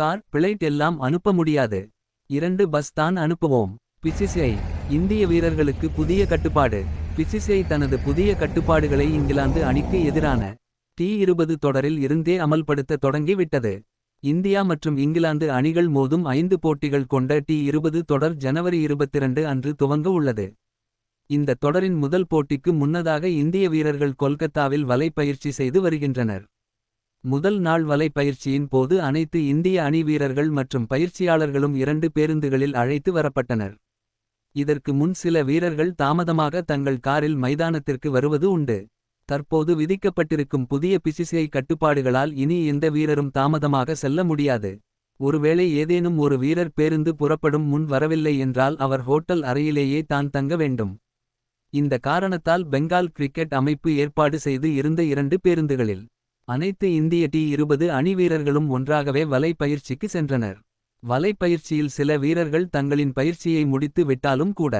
Car flight எல்லாம் அனுப்ப முடியாது. இரண்டு பஸ் தான் அனுப்புவோம். பிசிசிஐ இந்திய வீரர்களுக்கு புதிய கட்டுப்பாடு. பிசிசிஐ தனது புதிய கட்டுப்பாடுகளை இங்கிலாந்து அணிக்கு எதிரான டி இருபது தொடரில் இருந்தே அமல்படுத்த தொடங்கிவிட்டது. இந்தியா மற்றும் இங்கிலாந்து அணிகள் மோதும் ஐந்து போட்டிகள் கொண்ட டி இருபது தொடர் ஜனவரி 22 அன்று துவங்க உள்ளது. இந்த தொடரின் முதல் போட்டிக்கு முன்னதாக இந்திய வீரர்கள் கொல்கத்தாவில் வலை பயிற்சி செய்து வருகின்றனர். முதல் நாள் வலை பயிற்சியின் போது அனைத்து இந்திய அணி வீரர்கள் மற்றும் பயிற்சியாளர்களும் இரண்டு பேருந்துகளில் அழைத்து வரப்பட்டனர். இதற்கு முன் சில வீரர்கள் தாமதமாக தங்கள் காரில் மைதானத்திற்கு வருவது உண்டு. தற்போது விதிக்கப்பட்டிருக்கும் புதிய பிசிசிஐ கட்டுப்பாடுகளால் இனி எந்த வீரரும் தாமதமாக செல்ல முடியாது. ஒருவேளை ஏதேனும் ஒரு வீரர் பேருந்து புறப்படும் முன் வரவில்லை என்றால் அவர் ஹோட்டல் அறையிலேயே தான் தங்க வேண்டும். இந்த காரணத்தால் பெங்கால் கிரிக்கெட் அமைப்பு ஏற்பாடு செய்து இருந்த இரண்டு பேருந்துகளில் அனைத்து இந்திய டி இருபது அணி வீரர்களும் ஒன்றாகவே வலை பயிற்சிக்கு சென்றனர். வலை பயிற்சியில் சில வீரர்கள் தங்களின் பயிற்சியை முடித்து விட்டாலும் கூட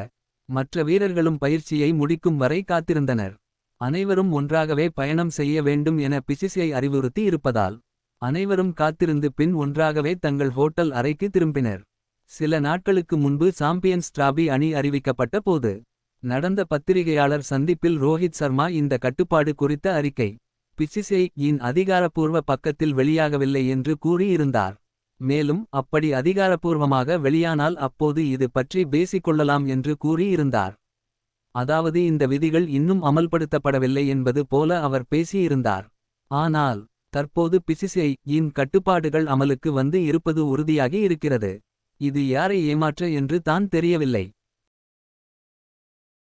மற்ற வீரர்களும் பயிற்சியை முடிக்கும் வரை காத்திருந்தனர். அனைவரும் ஒன்றாகவே பயணம் செய்ய வேண்டும் என பிசிசிஐ அறிவுறுத்தி இருப்பதால் அனைவரும் காத்திருந்து பின் ஒன்றாகவே தங்கள் ஹோட்டல் அறைக்கு திரும்பினர். சில நாட்களுக்கு முன்பு சாம்பியன்ஸ் டிராபி அணி அறிவிக்கப்பட்ட போது நடந்த பத்திரிகையாளர் சந்திப்பில் ரோஹித் சர்மா இந்த கட்டுப்பாடு குறித்த அறிக்கை பிசிசிஐ இன் அதிகாரப்பூர்வ பக்கத்தில் வெளியாகவில்லை என்று கூறியிருந்தார். மேலும் அப்படி அதிகாரப்பூர்வமாக வெளியானால் அப்போது இது பற்றி பேசிக்கொள்ளலாம் என்று கூறியிருந்தார். அதாவது இந்த விதிகள் இன்னும் அமல்படுத்தப்படவில்லை என்பது போல அவர் பேசியிருந்தார். ஆனால் தற்போது பிசிசிஐ இன் கட்டுப்பாடுகள் அமலுக்கு வந்து இருப்பது உறுதியாகி இருக்கிறது. இது யாரை ஏமாற்ற என்று தான் தெரியவில்லை.